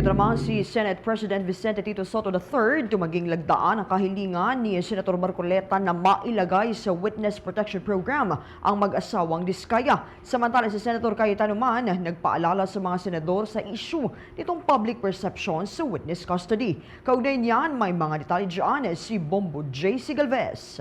Naman si Senate President Vicente Tito Soto III tumaging lagdaan ang kahilingan ni Senator Marcoleta na mailagay sa Witness Protection Program ang mag-asawang Diskaya. Samantala si Senator Cayetano man nagpaalala sa mga senador sa issue nitong public perception sa witness custody. Kaugnay niyan, may mga detalye dyan si Bombo J. Sigalvez.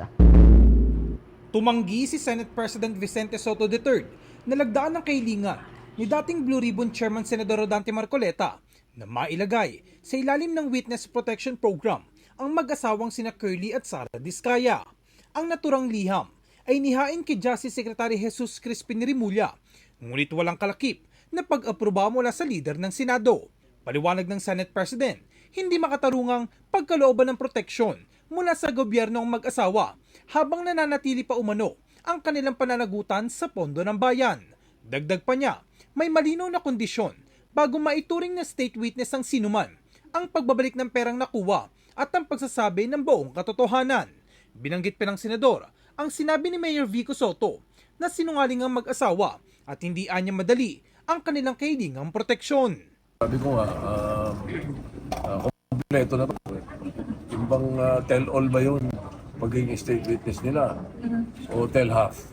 Tumanggi si Senate President Vicente Soto III na lagdaan ng kahilingan ni dating Blue Ribbon Chairman Senador Rodante Marcoleta na mailagay sa ilalim ng Witness Protection Program ang mag-asawang sina Curly at Sara Diskaya. Ang naturang liham ay nihain kay Justice Secretary Jesus Crispin Rimulya, ngunit walang kalakip na pag-aproba mula sa leader ng Senado. Paliwanag ng Senate President, hindi makatarungang pagkalooban ng proteksyon mula sa gobyerno ang mag-asawa habang nananatili pa umano ang kanilang pananagutan sa pondo ng bayan. Dagdag pa niya, may malinaw na kondisyon bago maituring na state witness ang sinuman ang pagbabalik ng perang nakuha at ang pagsasabi ng buong katotohanan. Binanggit pa ng senador ang sinabi ni Mayor Vico Soto na sinungaling ang mag-asawa at hindi anya madali ang kanilang kahilingang proteksyon. Sabi ko nga, um, uh, kompleto na to. eh. Yung bang uh, tell-all ba yun? Magiging state witness nila? O tell half?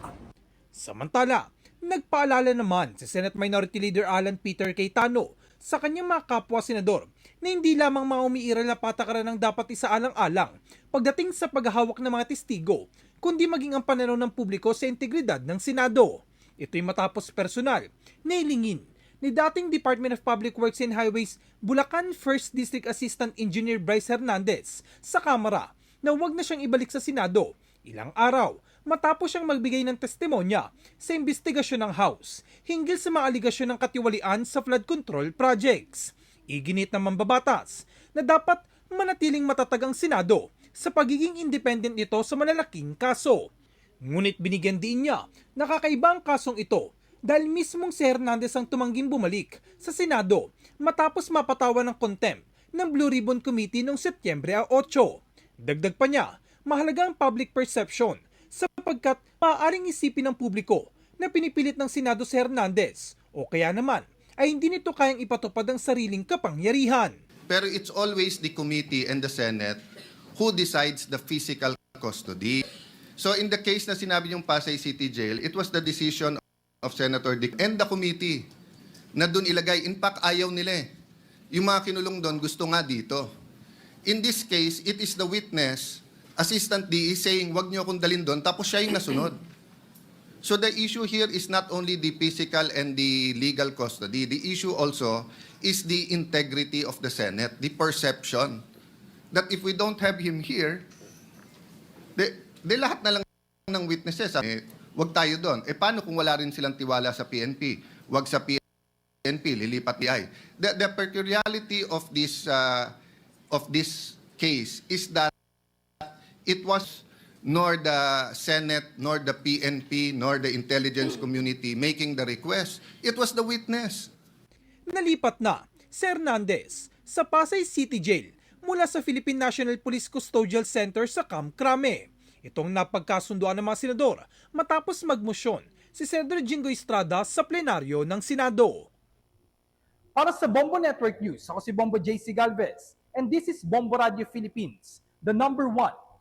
Samantala, nagpaalala naman si Senate Minority Leader Alan Peter Cayetano sa kanyang mga kapwa-senador na hindi lamang mga umiiral na patakaran ang dapat isaalang-alang pagdating sa paghahawak ng mga testigo, kundi maging ang pananaw ng publiko sa integridad ng Senado. Ito'y matapos personal na ilingin ni dating Department of Public Works and Highways Bulacan 1st District Assistant Engineer Bryce Hernandez sa Kamara na huwag na siyang ibalik sa Senado ilang araw matapos siyang magbigay ng testimonya sa investigasyon ng House hinggil sa mga aligasyon ng katiwalian sa flood control projects. Iginit ng mambabatas na dapat manatiling matatag ang Senado sa pagiging independent nito sa malalaking kaso. Ngunit binigyan din niya na kakaiba ang kasong ito dahil mismong si Hernandez ang tumangging bumalik sa Senado matapos mapatawan ng contempt ng Blue Ribbon Committee noong Setyembre 8. Dagdag pa niya, mahalaga ang public perception sapagkat maaaring isipin ng publiko na pinipilit ng Senado si Hernandez o kaya naman ay hindi nito kayang ipatupad ang sariling kapangyarihan. Pero it's always the committee and the Senate who decides the physical custody. So in the case na sinabi yung Pasay City Jail, it was the decision of Senator Dick and the committee na doon ilagay. In fact, ayaw nila eh. Yung mga kinulong doon, gusto nga dito. In this case, it is the witness, Assistant DE, saying, wag niyo akong dalhin doon, tapos siya yung nasunod. So the issue here is not only the physical and the legal custody. The issue also is the integrity of the Senate, the perception that if we don't have him here, de, de lahat na lang ng witnesses, eh, wag tayo doon. Eh paano kung wala rin silang tiwala sa PNP? Wag sa PNP, lilipat PI. The, the peculiarity of this uh, of this case is that it was nor the Senate, nor the PNP, nor the intelligence community making the request. It was the witness. Nalipat na si Hernandez sa Pasay City Jail mula sa Philippine National Police Custodial Center sa Camp Crame. Itong napagkasunduan ng mga senador matapos magmosyon si Senator Jingo Estrada sa plenaryo ng Senado. Para sa Bombo Network News, ako si Bombo JC Galvez. And this is Bombo Radio Philippines, the number one